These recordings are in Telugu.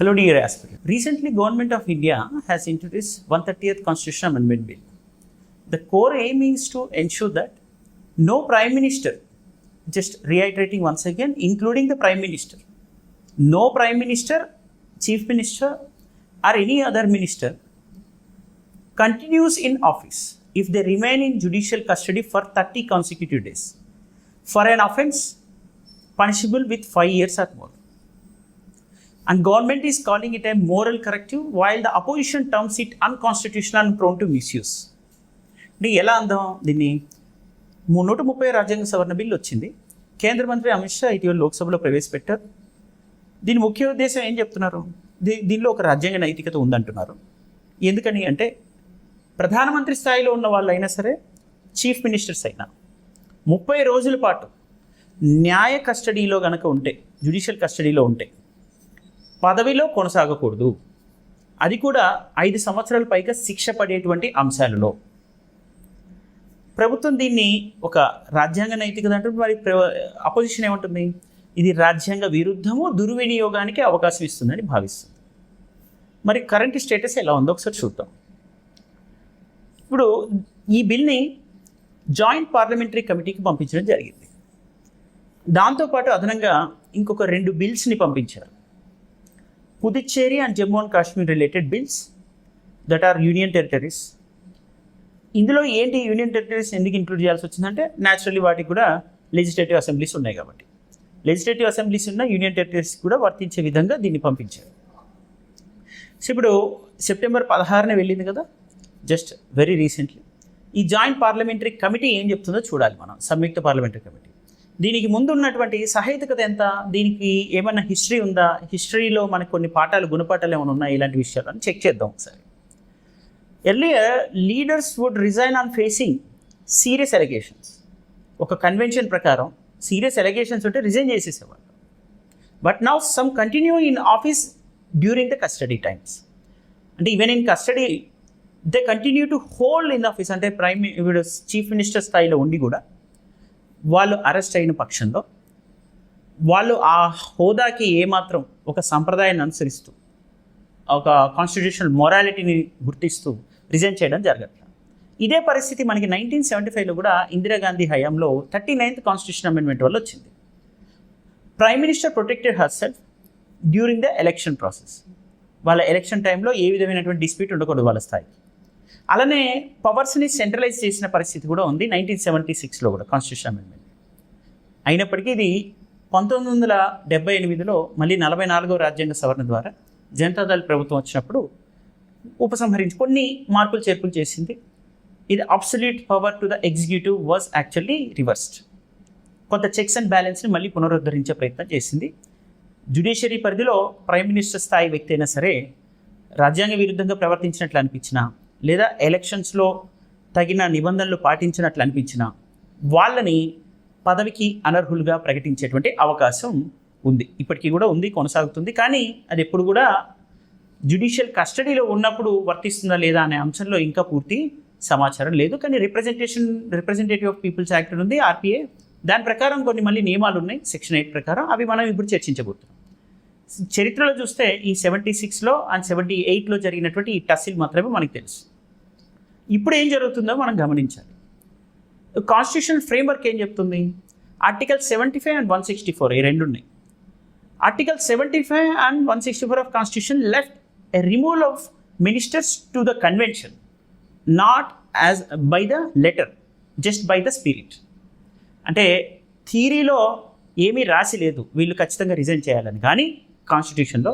Hello, dear aspirant. Recently, Government of India has introduced 130th Constitutional Amendment Bill. The core aim is to ensure that no Prime Minister, just reiterating once again, including the Prime Minister, no Prime Minister, Chief Minister, or any other minister continues in office if they remain in judicial custody for 30 consecutive days for an offense punishable with 5 years or more. And government is calling it a moral corrective while the opposition terms it unconstitutional and prone to misuse. అంటే ఎలా అందాం? దీన్ని నూట ముప్పై రాజ్యాంగ సవరణ బిల్లు వచ్చింది. కేంద్ర మంత్రి అమిత్ షా ఇటీవల లోక్సభలో ప్రవేశపెట్టారు. దీని ముఖ్య ఉద్దేశం ఏం చెప్తున్నారు? దీ దీనిలో ఒక రాజ్యాంగ నైతికత ఉందంటున్నారు. ఎందుకని అంటే ప్రధానమంత్రి స్థాయిలో ఉన్న వాళ్ళు అయినా సరే చీఫ్ మినిస్టర్స్ అయినా ముప్పై రోజుల పాటు న్యాయ కస్టడీలో కనుక ఉంటే జ్యుడిషియల్ కస్టడీలో ఉంటే పదవిలో కొనసాగకూడదు. అది కూడా ఐదు సంవత్సరాల పైగా శిక్ష పడేటువంటి అంశాలలో. ప్రభుత్వం దీన్ని ఒక రాజ్యాంగ నైతికత అంటే మరి అపోజిషన్ ఏమంటుంది? ఇది రాజ్యాంగ విరుద్ధము దుర్వినియోగానికి అవకాశం ఇస్తుందని భావిస్తుంది. మరి కరెంట్ స్టేటస్ ఎలా ఉందో ఒకసారి చూద్దాం. ఇప్పుడు ఈ బిల్ని జాయింట్ పార్లమెంటరీ కమిటీకి పంపించడం జరిగింది. దాంతోపాటు అదనంగా ఇంకొక రెండు బిల్స్ని పంపించారు. Puducherry and Jammu and Kashmir related bills that are union territories ఇందులో ఏంటి యూనియన్ టెరిటరీస్ ఎందుకు ఇంక్లూడ్ చేయాల్సి వచ్చిందంటే న్యాచురల్లీ వాటికి కూడా లెజిస్లేటివ్ అసెంబ్లీస్ ఉన్నాయి కాబట్టి. లెజిస్లేటివ్ అసెంబ్లీస్ ఉన్న యూనియన్ టెరిటరీస్ కూడా వర్తించే విధంగా దీన్ని పంపించారు. సో ఇప్పుడు సెప్టెంబర్ పదహారున వెళ్ళింది కదా జస్ట్ వెరీ రీసెంట్లీ ఈ జాయింట్ పార్లమెంటరీ కమిటీ ఏం చెప్తుందో చూడాలి మనం సంయుక్త పార్లమెంటరీ కమిటీ దీనికి ముందు ఉన్నటువంటి సహేతుకత ఎంత? దీనికి ఏమైనా హిస్టరీ ఉందా? హిస్టరీలో మనకు కొన్ని పాఠాలు గుణపాఠాలు ఏమైనా ఉన్నాయి? ఇలాంటి విషయాలు అని చెక్ చేద్దాం ఒకసారి. Earlier leaders would resign on facing serious allegations ఒక కన్వెన్షన్ ప్రకారం సీరియస్ ఎలిగేషన్స్ ఉంటే resign చేసేసేవాళ్ళు. But now some continue in office during the custody times అంటే even in custody they continue to hold in office అంటే ప్రైమ్ ఇప్పుడు చీఫ్ మినిస్టర్ స్థాయిలో ఉండి కూడా వాళ్ళు అరెస్ట్ అయిన పక్షంలో వాళ్ళు ఆ హోదాకి ఏమాత్రం ఒక సంప్రదాయాన్ని అనుసరిస్తూ ఒక కాన్స్టిట్యూషనల్ మొరాలిటీని గుర్తిస్తూ రిజైన్ చేయడం జరగట్లేదు ఇదే పరిస్థితి మనకి నైన్టీన్ సెవెంటీ ఫైవ్లో కూడా ఇందిరాగాంధీ హయాంలో థర్టీ నైన్త్ కాన్స్టిట్యూషన్ అమెండ్మెంట్ వల్ల వచ్చింది. Prime minister protected herself during the election process వాళ్ళ ఎలక్షన్ టైంలో ఏ విధమైనటువంటి డిస్ప్యూట్ ఉండకూడదు వాళ్ళ స్థాయికి. అలానే పవర్స్ని సెంట్రలైజ్ చేసిన పరిస్థితి కూడా ఉంది నైన్టీన్ సెవెంటీ సిక్స్లో కూడా కాన్స్టిట్యూషన్ అమెండ్మెంట్ అయినప్పటికీ ఇది పంతొమ్మిది వందల డెబ్బై ఎనిమిదిలో మళ్ళీ నలభై నాలుగో రాజ్యాంగ సవరణ ద్వారా జనతాదళ ప్రభుత్వం వచ్చినప్పుడు ఉపసంహరించి కొన్ని మార్పులు చేర్పులు చేసింది. ఇది absolute power to the executive was actually reversed కొంత చెక్స్ అండ్ బ్యాలెన్స్ని మళ్ళీ పునరుద్ధరించే ప్రయత్నం చేసింది. జ్యుడిషియరీ పరిధిలో ప్రైమ్ మినిస్టర్ స్థాయి వ్యక్తి అయినా సరే రాజ్యాంగ విరుద్ధంగా ప్రవర్తించినట్లు అనిపించిన లేదా ఎలక్షన్స్లో తగిన నిబంధనలు పాటించినట్లు అనిపించిన వాళ్ళని పదవికి అనర్హులుగా ప్రకటించేటువంటి అవకాశం ఉంది. ఇప్పటికీ కూడా ఉంది కొనసాగుతుంది. కానీ అది ఎప్పుడు కూడా జ్యుడిషియల్ కస్టడీలో ఉన్నప్పుడు వర్తిస్తుందా లేదా అనే అంశంలో ఇంకా పూర్తి సమాచారం లేదు. కానీ representation representative of peoples act ఉంది ఆర్పిఏ దాని ప్రకారం కొన్ని మళ్ళీ నియమాలు ఉన్నాయి. సెక్షన్ ఎయిట్ ప్రకారం అవి మనం ఇప్పుడు చర్చించబోతున్నాం. చరిత్రలో చూస్తే ఈ సెవెంటీ సిక్స్లో అండ్ సెవెంటీ ఎయిట్లో జరిగినటువంటి ఈ టసిల్ మాత్రమే మనకు తెలుసు. ఇప్పుడు ఏం జరుగుతుందో మనం గమనించాలి. కాన్స్టిట్యూషన్ ఫ్రేమ్వర్క్ ఏం చెప్తుంది? Article seventy five and one sixty four ఈ రెండు ఉన్నాయి article seventy five and one sixty four of constitution left a removal of ministers to the convention not as by the letter just by the spirit అంటే థీరీలో ఏమీ రాసి లేదు. వీళ్ళు ఖచ్చితంగా రిజైన్ చేయాలని. కానీ కాన్స్టిట్యూషన్లో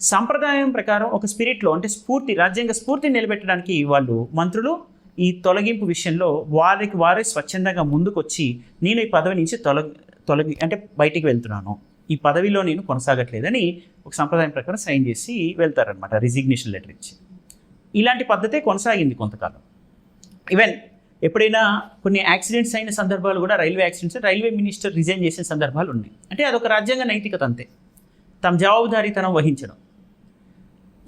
సంప్రదాయం ప్రకారం ఒక స్పిరిట్లో అంటే స్ఫూర్తి రాజ్యాంగ స్ఫూర్తిని నిలబెట్టడానికి వాళ్ళు మంత్రులు ఈ తొలగింపు విషయంలో వారికి వారే స్వచ్ఛందంగా ముందుకొచ్చి నేను ఈ పదవి నుంచి తొలగి తొలగి అంటే బయటికి వెళ్తున్నాను. ఈ పదవిలో నేను కొనసాగట్లేదని ఒక సంప్రదాయం ప్రకారం సైన్ చేసి వెళ్తారనమాట రిజిగ్నేషన్ లెటర్ ఇచ్చి. ఇలాంటి పద్ధతే కొనసాగింది కొంతకాలం. ఈవెన్ ఎప్పుడైనా కొన్ని యాక్సిడెంట్స్ అయిన సందర్భాలు కూడా railway accidents railway minister resign చేసిన సందర్భాలు ఉన్నాయి. అంటే అదొక రాజ్యాంగ నైతికత అంతే. తమ జవాబుదారీతనం వహించడం.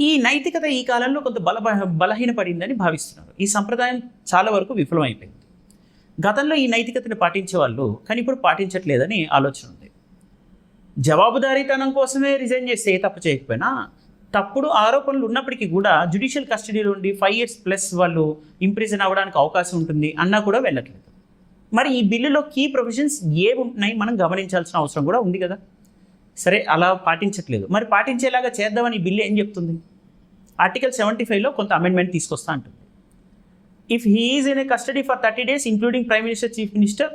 ఈ నైతికత ఈ కాలంలో కొంత బల బలహీనపడిందని భావిస్తున్నారు. ఈ సంప్రదాయం చాలా వరకు విఫలమైపోయింది. గతంలో ఈ నైతికతను పాటించే వాళ్ళు కానీ ఇప్పుడు పాటించట్లేదని ఆలోచన ఉంది. జవాబుదారీతనం కోసమే రిజైన్ చేస్తే ఏ తప్పు చేయకపోయినా తప్పుడు ఆరోపణలు ఉన్నప్పటికీ కూడా జ్యుడిషియల్ కస్టడీలో ఉండి ఫైవ్ ఇయర్స్ ప్లస్ వాళ్ళు ఇంప్రిజన్ అవ్వడానికి అవకాశం ఉంటుంది అన్నా కూడా వెళ్ళట్లేదు. మరి ఈ బిల్లులో కీ ప్రొవిజన్స్ ఏవి ఉంటున్నాయి మనం గమనించాల్సిన అవసరం కూడా ఉంది కదా. సరే అలా పాటించట్లేదు. మరి పాటించేలాగా చేద్దామని బిల్లు ఏం చెప్తుంది? ఆర్టికల్ సెవెంటీ ఫైవ్లో కొంత అమెండ్మెంట్ తీసుకొస్తా అంటుంది. If he's in a custody for thirty days including prime minister chief minister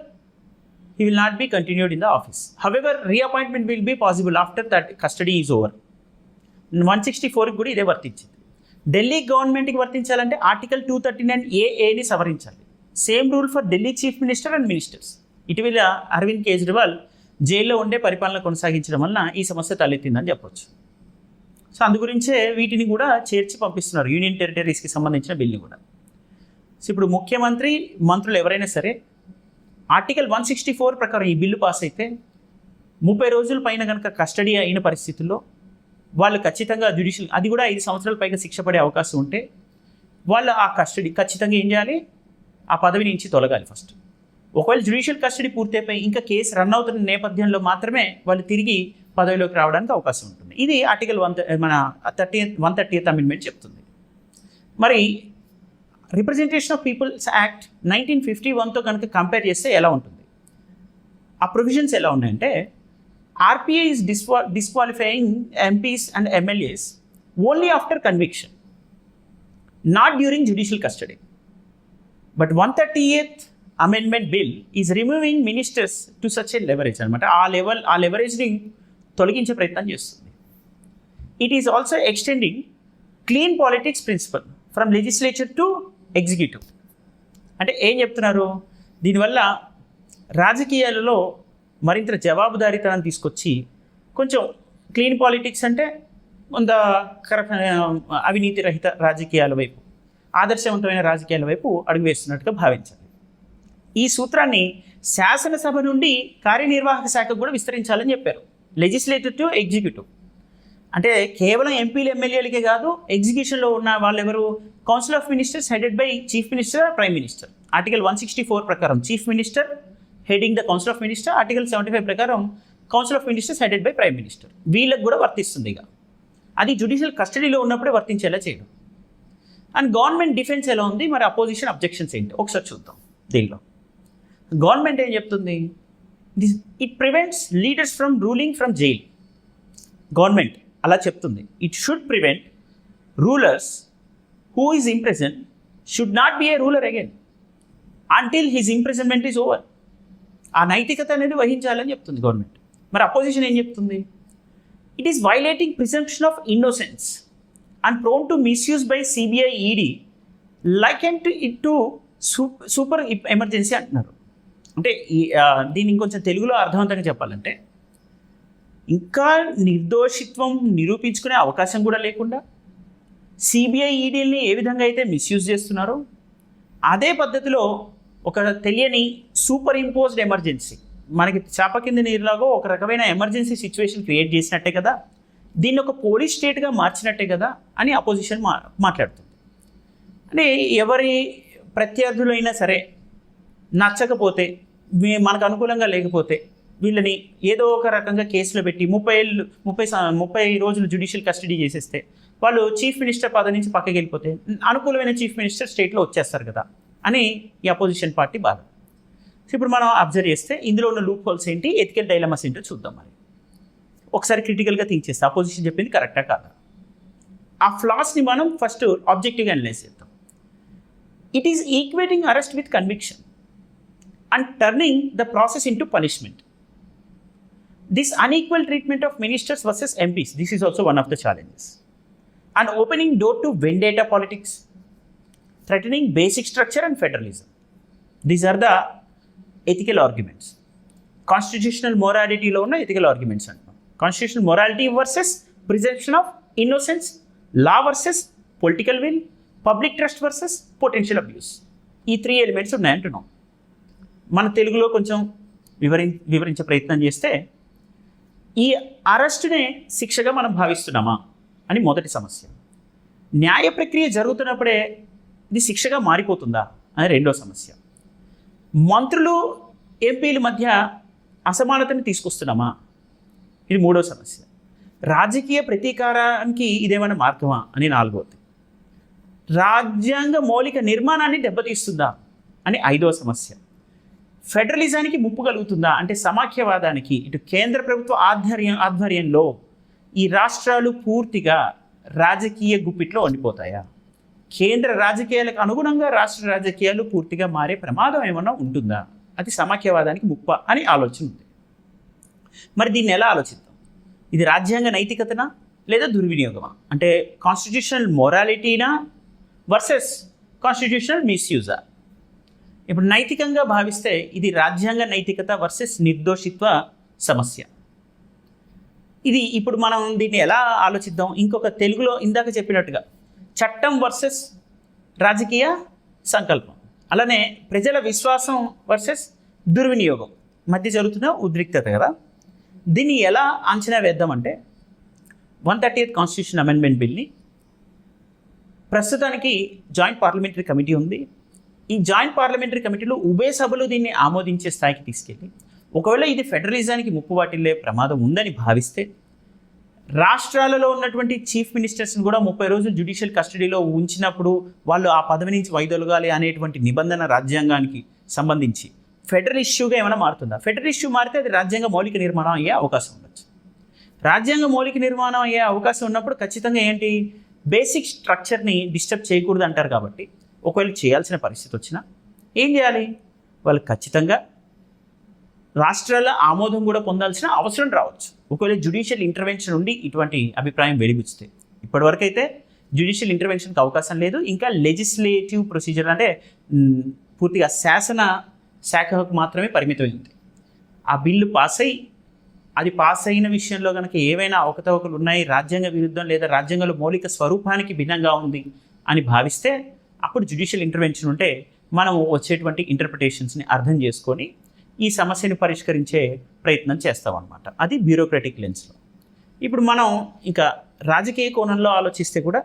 he will not be continued in the office. However, reappointment will be possible after that custody is over. One sixty ఫోర్కి కూడా ఇదే వర్తించింది. ఢిల్లీ గవర్నమెంట్కి వర్తించాలంటే ఆర్టికల్ టూ థర్టీ నైన్ ఏఏని సవరించాలి. Same rule for Delhi chief minister and ministers ఇటీవల అరవింద్ కేజ్రీవాల్ జైల్లో ఉండే పరిపాలన కొనసాగించడం వలన ఈ సమస్య తలెత్తిందని చెప్పొచ్చు. సో అందు గురించే వీటిని కూడా చేర్చి పంపిస్తున్నారు యూనియన్ టెరిటరీస్కి సంబంధించిన బిల్ని కూడా. సో ఇప్పుడు ముఖ్యమంత్రి మంత్రులు ఎవరైనా సరే ఆర్టికల్ వన్ సిక్స్టీ ఫోర్ ప్రకారం ఈ బిల్లు పాస్ అయితే ముప్పై రోజుల పైన కనుక కస్టడీ అయిన పరిస్థితుల్లో వాళ్ళు ఖచ్చితంగా జ్యుడిషియల్ అది కూడా ఐదు సంవత్సరాల పైగా శిక్ష పడే అవకాశం ఉంటే వాళ్ళు ఆ కస్టడీ ఖచ్చితంగా ఏం చేయాలి? ఆ పదవి నుంచి తొలగాలి ఫస్ట్. ఒకవేళ జ్యుడిషియల్ కస్టడీ పూర్తయిపోయి ఇంకా కేసు రన్ అవుతున్న నేపథ్యంలో మాత్రమే వాళ్ళు తిరిగి పదవిలోకి రావడానికి అవకాశం ఉంటుంది. ఇది ఆర్టికల్ వన్ మన థర్టీ వన్ థర్టీ అమెండ్మెంట్ చెప్తుంది. మరి representation of peoples act nineteen fifty వన్తో కనుక కంపేర్ చేస్తే ఎలా ఉంటుంది? ఆ ప్రొవిజన్స్ ఎలా ఉన్నాయంటే RPI is డిస్వా disqualifying MPs and MLAs only after conviction not during judicial custody but one thirty eighth amendment bill is removing ministers to such a leverage అనమాట ఆ లెవెల్ ఆ లెవరేజ్ని తొలగించే ప్రయత్నం చేస్తుంది. It is also extending clean politics principle from legislature to executive అంటే ఏం చెప్తున్నారు? దీనివల్ల రాజకీయాలలో మరింత జవాబుదారితనం తీసుకొచ్చి కొంచెం క్లీన్ పాలిటిక్స్ అంటే కొంత కరప్షన్ అవినీతి రహిత రాజకీయాల వైపు ఆదర్శవంతమైన రాజకీయాల వైపు అడుగు వేస్తున్నట్టుగా భావించాలి. ఈ సూత్రాన్ని శాసనసభ నుండి కార్యనిర్వాహక శాఖకు కూడా విస్తరించాలని చెప్పారు. లెజిస్లేటివ్ టు ఎగ్జిక్యూటివ్ అంటే కేవలం ఎంపీలు ఎమ్మెల్యేలకే కాదు ఎగ్జిక్యూషన్లో ఉన్న వాళ్ళెవరు? Council of ministers headed by chief minister prime minister article one sixty four ప్రకారం chief minister heading the council of minister article seventy five ప్రకారం council of ministers headed by prime minister వీళ్ళకి కూడా వర్తిస్తుంది ఇక. అది జ్యుడిషియల్ కస్టడీలో ఉన్నప్పుడే వర్తించేలా చేయడం. అండ్ గవర్నమెంట్ డిఫెన్స్ ఎలా ఉంది? మరి అపోజిషన్ అబ్జెక్షన్స్ ఏంటి? ఒకసారి చూద్దాం దీనిలో. గవర్నమెంట్ ఏం చెప్తుంది? This it prevents leaders from ruling from jail government అలా చెప్తుంది. It should prevent rulers who is imprisoned should not be a ruler again until his imprisonment is over ఆ నైతికత అనేది వహించాలని చెప్తుంది గవర్నమెంట్. మరి అపోజిషన్ ఏం చెప్తుంది? It is violating presumption of innocence and prone to misuse by CBI ED like and to it to super emergency అంటున్నారు. అంటే ఈ కొంచెం దీన్ని ఇంకొంచెం తెలుగులో అర్థవంతంగా చెప్పాలంటే ఇంకా నిర్దోషిత్వం నిరూపించుకునే అవకాశం కూడా లేకుండా సిబిఐ ఈడీల్ని ఏ విధంగా అయితే మిస్యూజ్ చేస్తున్నారో అదే పద్ధతిలో ఒక తెలియని సూపర్ ఇంపోజ్డ్ ఎమర్జెన్సీ మనకి చేప కింద నీరులాగో ఒక రకమైన ఎమర్జెన్సీ సిచ్యువేషన్ క్రియేట్ చేసినట్టే కదా దీన్ని ఒక పోలీస్ స్టేట్గా మార్చినట్టే కదా అని అపోజిషన్ మా మాట్లాడుతుంది. అంటే ఎవరి ప్రత్యర్థులైనా సరే నచ్చకపోతే మనకు అనుకూలంగా లేకపోతే వీళ్ళని ఏదో ఒక రకంగా కేసులో పెట్టి ముప్పై ఏళ్ళు ముప్పై ముప్పై రోజులు జ్యుడిషియల్ కస్టడీ చేసేస్తే వాళ్ళు చీఫ్ మినిస్టర్ పదవి నుంచి పక్కకి వెళ్ళిపోతే అనుకూలమైన చీఫ్ మినిస్టర్ స్టేట్లో వచ్చేస్తారు కదా అని ఈ అపోజిషన్ పార్టీ బాధ. ఇప్పుడు మనం అబ్జర్వ్ చేస్తే ఇందులో ఉన్న లూప్ హోల్స్ ఏంటి? ఎథికల్ డైలమాస్ ఏంటో చూద్దాం మరి. ఒకసారి క్రిటికల్గా థింక్ చేస్తే అపోజిషన్ చెప్పింది కరెక్టా కాదా? ఆ ఫ్లాస్ని మనం ఫస్ట్ ఆబ్జెక్టివ్గా అనలైజ్ చేద్దాం. It is equating arrest with conviction and turning the process into punishment. This unequal treatment of ministers versus MPs, this is also one of the challenges. And opening door to vendetta politics, threatening basic structure and federalism. These are the ethical arguments. Constitutional మొరాలిటీలో ఉన్న ఎథికల్ ఆర్గ్యుమెంట్స్ అంటున్నాం constitutional morality versus presumption of innocence law versus political will public trust versus potential abuse ఈ త్రీ ఎలిమెంట్స్ ఉన్నాయంటున్నాం మన తెలుగులో కొంచెం వివరి వివరించే ప్రయత్నం చేస్తే ఈ అరెస్టునే శిక్షగా మనం భావిస్తున్నామా అని మొదటి సమస్య. న్యాయ ప్రక్రియ జరుగుతున్నప్పుడే ఇది శిక్షగా మారిపోతుందా అని రెండో సమస్య. మంత్రులు ఎంపీల మధ్య అసమానతని తీసుకొస్తున్నామా? ఇది మూడో సమస్య. రాజకీయ ప్రతీకారానికి ఇదేమైనా మార్గమా అని నాలుగవది రాజ్యాంగ మౌలిక నిర్మాణాన్ని దెబ్బతీస్తుందా అని ఐదవ సమస్య. ఫెడరలిజానికి ముప్పు కలుగుతుందా? అంటే సమాఖ్యవాదానికి ఇటు కేంద్ర ప్రభుత్వ ఆధ్వర్యం ఆధ్వర్యంలో ఈ రాష్ట్రాలు పూర్తిగా రాజకీయ గుప్పిట్లో ఉండిపోతాయా? కేంద్ర రాజకీయాలకు అనుగుణంగా రాష్ట్ర రాజకీయాలు పూర్తిగా మారే ప్రమాదం ఏమన్నా ఉంటుందా? అది సమాఖ్యవాదానికి ముప్ప అని ఆలోచన ఉంది. మరి దీన్ని ఎలా ఆలోచిద్దాం? ఇది రాజ్యాంగ నైతికతనా లేదా దుర్వినియోగమా? అంటే కాన్స్టిట్యూషనల్ మొరాలిటీనా వర్సెస్ కాన్స్టిట్యూషనల్ మిస్యూజా ఇప్పుడు నైతికంగా భావిస్తే ఇది రాజ్యాంగ నైతికత వర్సెస్ నిర్దోషిత్వ సమస్య. ఇది ఇప్పుడు మనం దీన్ని ఎలా ఆలోచిద్దాం? ఇంకొక తెలుగులో ఇందాక చెప్పినట్టుగా చట్టం వర్సెస్ రాజకీయ సంకల్పం. అలానే ప్రజల విశ్వాసం వర్సెస్ దుర్వినియోగం. మధ్య జరుగుతున్న ఉద్రిక్తత కదా? దీన్ని ఎలా అంచనా వేద్దామంటే one thirty eighth constitution amendment బిల్ని ప్రస్తుతానికి జాయింట్ పార్లమెంటరీ కమిటీ ఉంది. ఈ జాయింట్ పార్లమెంటరీ కమిటీలో ఉభయ సభలు దీన్ని ఆమోదించే స్థాయికి తీసుకెళ్ళి ఒకవేళ ఇది ఫెడరలిజానికి ముప్పు వాటిల్లే ప్రమాదం ఉందని భావిస్తే రాష్ట్రాలలో ఉన్నటువంటి చీఫ్ మినిస్టర్స్ని కూడా ముప్పై రోజులు జ్యుడిషియల్ కస్టడీలో ఉంచినప్పుడు వాళ్ళు ఆ పదవి నుంచి వైదొలగాలి అనేటువంటి నిబంధన రాజ్యాంగానికి సంబంధించి ఫెడరల్ ఇష్యూగా ఏమైనా మారుతుందా? ఫెడరల్ ఇష్యూ మారితే అది రాజ్యాంగ మౌలిక నిర్మాణం అయ్యే అవకాశం ఉండొచ్చు. రాజ్యాంగ మౌలిక నిర్మాణం అయ్యే అవకాశం ఉన్నప్పుడు ఖచ్చితంగా ఏంటి? బేసిక్ స్ట్రక్చర్ని డిస్టర్బ్ చేయకూడదు అంటారు కాబట్టి ఒకవేళ చేయాల్సిన పరిస్థితి వచ్చినా ఏం చేయాలి? వాళ్ళు ఖచ్చితంగా రాష్ట్రాల ఆమోదం కూడా పొందాల్సిన అవసరం రావచ్చు. ఒకవేళ జ్యుడిషియల్ ఇంటర్వెన్షన్ ఉండి ఇటువంటి అభిప్రాయం వెలిబుచ్చితే. ఇప్పటివరకు అయితే జ్యుడిషియల్ ఇంటర్వెన్షన్కి అవకాశం లేదు. ఇంకా లెజిస్లేటివ్ ప్రొసీజర్ అంటే పూర్తిగా శాసన శాఖకు మాత్రమే పరిమితమైంది. ఆ బిల్లు పాస్ అయ్యి అది పాస్ అయిన విషయంలో కనుక ఏవైనా అవకతవకలు ఉన్నాయి రాజ్యాంగ విరుద్ధం లేదా రాజ్యాంగంలో మౌలిక స్వరూపానికి భిన్నంగా ఉంది అని భావిస్తే అప్పుడు జ్యుడిషియల్ ఇంటర్వెన్షన్ ఉంటే మనం వచ్చేటువంటి ఇంటర్ప్రిటేషన్స్ని అర్థం చేసుకొని ఈ సమస్యని పరిష్కరించే ప్రయత్నం చేస్తామన్నమాట అది బ్యూరోక్రటిక్ లెన్స్లో ఇప్పుడు మనం ఇంకా రాజకీయ కోణంలో ఆలోచిస్తే కూడా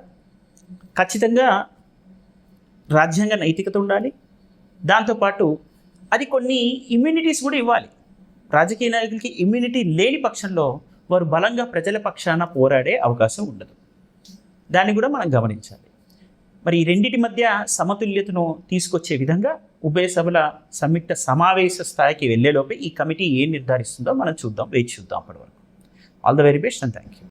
ఖచ్చితంగా రాజ్యాంగ నైతికత ఉండాలి. దాంతోపాటు అది కొన్ని ఇమ్యూనిటీస్ కూడా ఇవ్వాలి. రాజకీయ నాయకులకి ఇమ్యూనిటీ లేని పక్షంలో వారు బలంగా ప్రజల పక్షాన పోరాడే అవకాశం ఉండదు. దాన్ని కూడా మనం గమనించాలి. మరి ఈ రెండింటి మధ్య సమతుల్యతను తీసుకొచ్చే విధంగా ఉభయ సభల సంయుక్త సమావేశ స్థాయికి వెళ్ళేలోపే ఈ కమిటీ ఏం నిర్ధారిస్తుందో మనం చూద్దాం వేచి చూద్దాం అప్పటి వరకు. All the very best and thank you